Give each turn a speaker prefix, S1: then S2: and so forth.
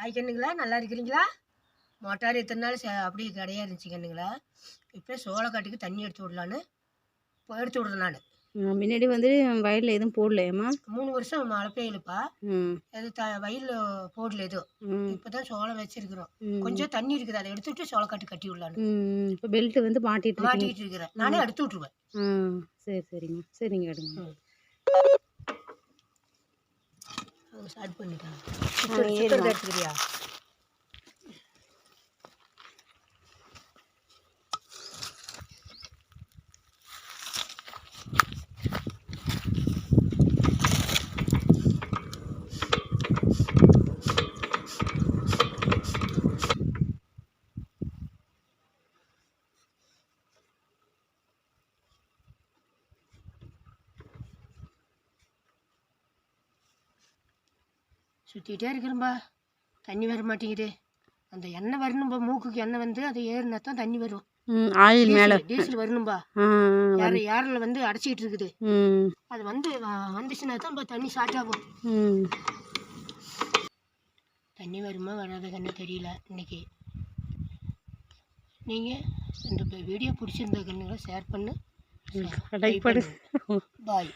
S1: Hi கண்ணுங்களா? நல்லா இருக்கிறீங்களா? Motor எத்தனை நாள் அப்படியே கிடையா இருந்துச்சு கண்ணுங்களா? இப்போ சோளக்காட்டுக்கு தண்ணி எடுத்து விடலான்னு எடுத்து விடுறேன் நான்.
S2: முன்னாடி வந்து வயலில் எதுவும் போடலையம்மா
S1: மூணு வருஷம் மழை பெய்யலப்பா அது த வயலில் போடல எதுவும். இப்போ தான் சோளம் வச்சிருக்கிறோம். கொஞ்சம் தண்ணி இருக்குது அதை எடுத்து விட்டு சோளக்காட்டு கட்டி விடலான்னு.
S2: இப்போ பெல்ட்டு வந்து மாட்டிட்டு
S1: மாட்டிக்கிட்டு இருக்கிறேன். நானே எடுத்து விட்ருவேன்
S2: சரி சரிம்மா சரிங்க எடுங்க.
S1: साथ
S2: हाँ,
S1: बन गया। சுற்றிக்கிட்டே இருக்கிறேன்பா. தண்ணி வர மாட்டேங்குது. அந்த எண்ணெய் வரணும்பா. மூக்குக்கு எண்ணெய் வந்து அது ஏறினா தான் தண்ணி வரும்.
S2: ஆயில் மேலே.
S1: டீசல் வரணும்பா. யார யாரில் வந்து அடைச்சிக்கிட்டு இருக்குது? அது வந்து வந்துச்சுன்னா தான் தண்ணி ஸ்டார்ட் ஆகும். தண்ணி வருமா வராத கண்ணு தெரியல இன்னைக்கு. நீங்கள் இந்த வீடியோ பிடிச்சிருந்த கண்ணுங்களை ஷேர் பண்ணு. பாய்